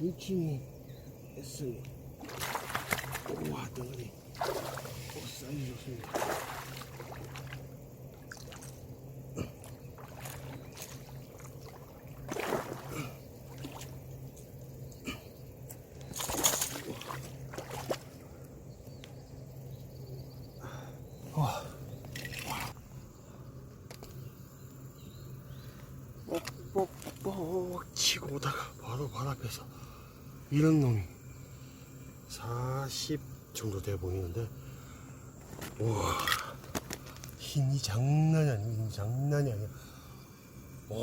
뭉칭이 했으니 우와 덩어리 오, 사이즈 좋습니다 와. 뻑뻑뻑 치고 오다가 바로 발 앞에서 이런 놈이. 40 정도 돼 보이는데. 와. 힘이 장난이 아니야 힘이 장난이 아니야. 와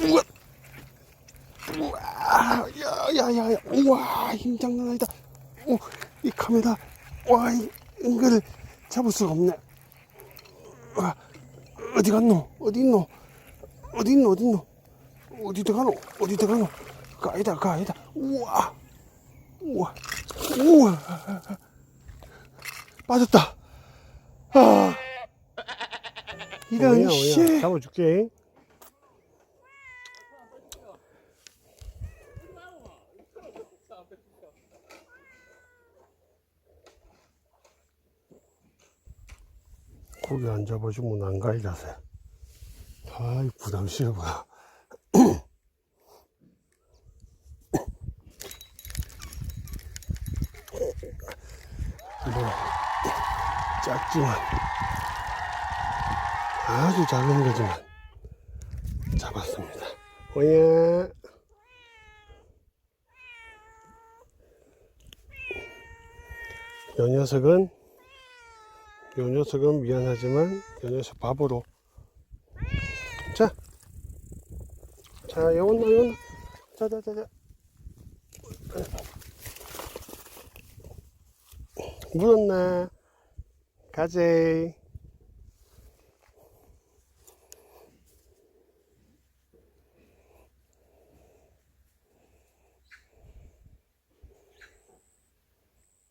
우와. 우와, 야, 야, 야, 야, 우와, 힘 장난 아니다. 오, 이 카메라, 와, 이, 이거를 잡을 수가 없네. 와, 어디 갔노? 어디 있노? 어디 있노? 어디 있노? 어디 들어가노? 어디 들어가노? 그 아니다. 우와, 우와, 우와, 빠졌다. 아, 이런 씨. 잡아줄게. 고기 안 잡아주면 안 가이 자세. 아이, 부담스러워. 뭐, 작지만, 아주 작은 거지만, 잡았습니다. 뭐야? 요 녀석은 요 녀석은 미안하지만 요 녀석 밥으로. 자, 자, 요온나 요온나 자 자 자 자. 물었나? 가재.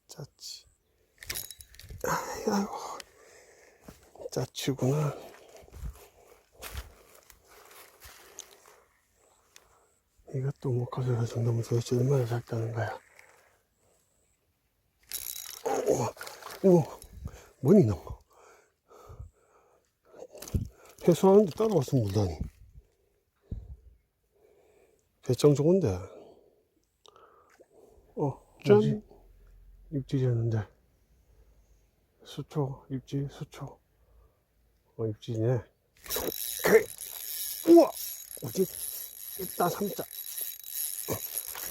짜치. 아이고 짜치구나. 이것도 못 가져가서 너무 도대체 얼마나 작다는 거야. 오, 오, 뭐니 너? 회수하는데 따라와서 물다니. 배짱 좋은데. 어, 짠. 육지였는데. 수초, 육지, 수초. 어, 육지네. 그래. 우와! 뭐지? 이따 삼자.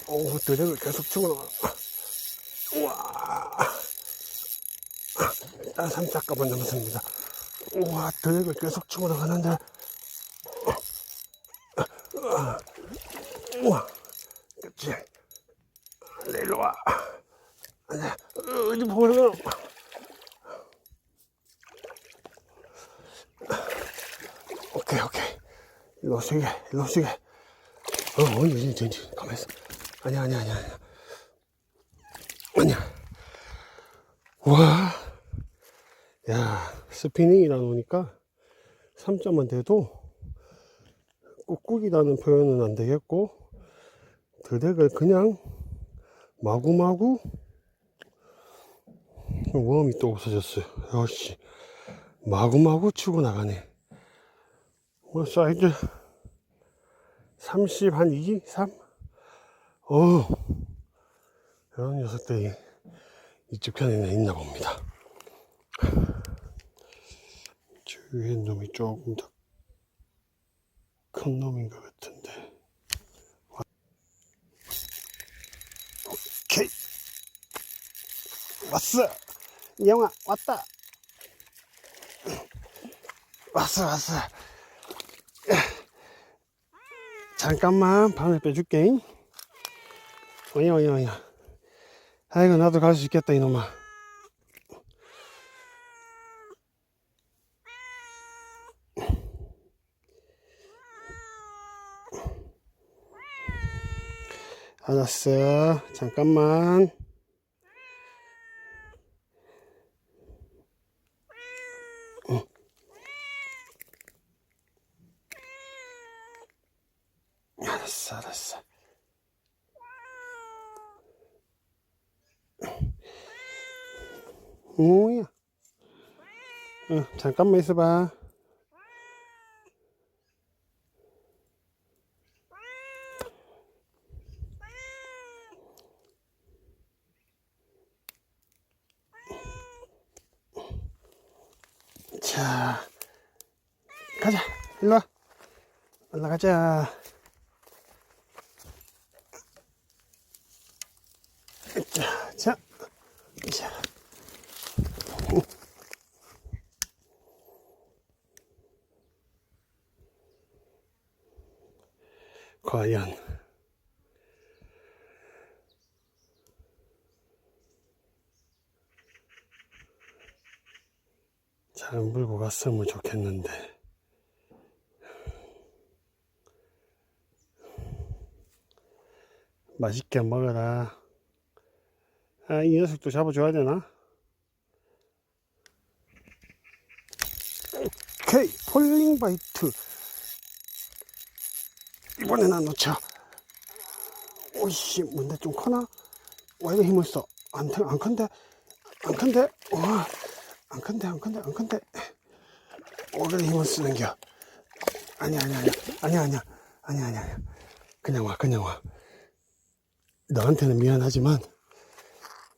오, 드랙을 계속 치고 나가. 우와! 이따 삼자 값은 넘습니다. 우와, 드랙을 계속 치고 나가는데. 우와! 그치? 내일로 와. 어디 보러 가? 오케이 오케이 일로 쉬게 일로 쉬게. 어 언니 언니 언니 가만있어. 아니야 아니야 아니야 아니야. 아니야. 와 야 스피닝이다 놓으니까 3점만 돼도 꾹꾹이라는 표현은 안 되겠고 드랙을 그냥 마구마구 웜이 또 없어졌어요. 역시 마구마구 치고 나가네. 뭐 사이즈 30 한 2, 3? 어 이런 녀석들이 이쪽 편에는 있나 봅니다. 주위에 놈이 조금 더 큰 놈인 것 같은데. 오케이. 왔어. 영아 왔다. 왔어 왔어 잠깐만 바늘 빼줄게. 어여 어여 어여 아이고 나도 갈 수 있겠다 이놈아. 알았어. 잠깐만 알았어, 알았어. 오야. 응, 잠깐만 있어봐. 자, 가자. 일로 와. 올라가자. 자, 자, 자. 오. 과연 잘 물고 갔으면 좋겠는데 맛있게 먹어라 아, 이 녀석도 잡아줘야 되나? 오케이 폴링 바이트 이번엔 안 놓쳐 오이씨 뭔데 좀 커나? 왜 이래 힘을 써? 안, 안 큰데? 안 큰데? 와, 안 큰데 안 큰데 안 큰데 왜 그래 힘을 쓰는겨 아니 아니 아니야 아니 아니 아니 아니 아니 그냥 와 그냥 와 너한테는 미안하지만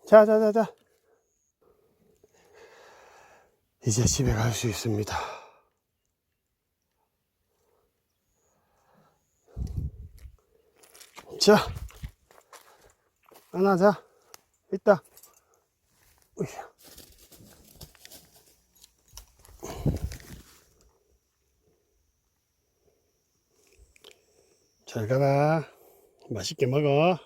자 자 자 자. 이제 집에 갈 수 있습니다. 자 하나 자. 있다. 잘 가라. 맛있게 먹어